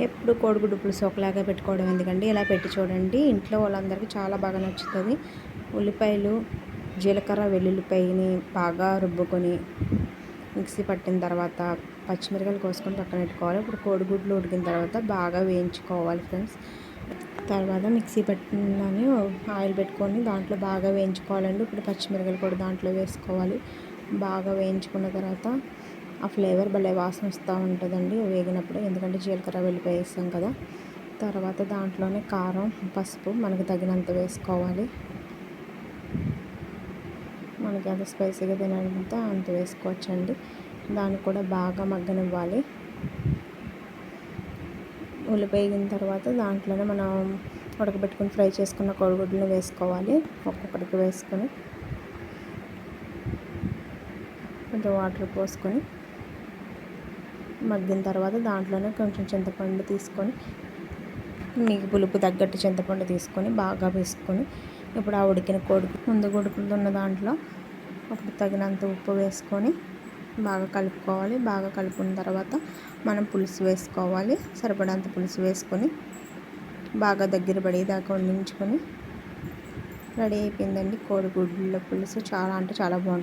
ఎప్పుడు కోడిగుడ్డు పులుసు ఒకలాగా పెట్టుకోవడం ఎందుకండి? ఇలా పెట్టి చూడండి. ఇంట్లో వాళ్ళందరికీ చాలా బాగా నచ్చుతుంది. ఉల్లిపాయలు జీలకర్ర వెల్లుల్లిపాయని బాగా రుబ్బుకొని మిక్సీ పట్టిన తర్వాత పచ్చిమిరకాయలు కోసుకొని పక్కన పెట్టుకోవాలి. ఇప్పుడు కోడిగుడ్లు ఉడికిన తర్వాత బాగా వేయించుకోవాలి ఫ్రెండ్స్. తర్వాత మిక్సీ పెట్టినని ఆయిల్ పెట్టుకొని దాంట్లో బాగా వేయించుకోవాలండి. ఇప్పుడు పచ్చిమిరకాయలు కూడా దాంట్లో వేసుకోవాలి. బాగా వేయించుకున్న తర్వాత ఆ ఫ్లేవర్ భలే వాసన వస్తూ ఉంటుందండి వేగినప్పుడు. ఎందుకంటే జీలకర్ర వెళ్ళిపోయి వేస్తాం కదా. తర్వాత దాంట్లోనే కారం పసుపు మనకు తగినంత వేసుకోవాలి. మనకి ఎంత స్పైసీగా తినంత అంత వేసుకోవచ్చండి. దాన్ని కూడా బాగా మగ్గనివ్వాలి. ఉల్లిపోయిన తర్వాత దాంట్లోనే మనం ఉడకబెట్టుకుని ఫ్రై చేసుకున్న కోడిగుడ్లను వేసుకోవాలి. ఒక్కొక్కటికి వేసుకొని కొంచెం వాటర్ పోసుకొని మగ్గిన తర్వాత దాంట్లోనే కొంచెం చింతపండు తీసుకొని మీకు పులుపు తగ్గట్టు చింతపండు తీసుకొని బాగా వేసుకొని ఇప్పుడు ఆ ఉడికిన కోడి ముందు ఉడుకుతున్న దాంట్లో అప్పుడు తగినంత ఉప్పు వేసుకొని బాగా కలుపుకోవాలి. బాగా కలుపుకున్న తర్వాత మనం పులుసు వేసుకోవాలి. సరిపడంత పులుసు వేసుకొని బాగా దగ్గర పడేదాకా వండించుకొని రెడీ అయిపోయిందండి కోడిగుడ్ల పులుసు. చాలా అంటే చాలా బాగుంటుంది.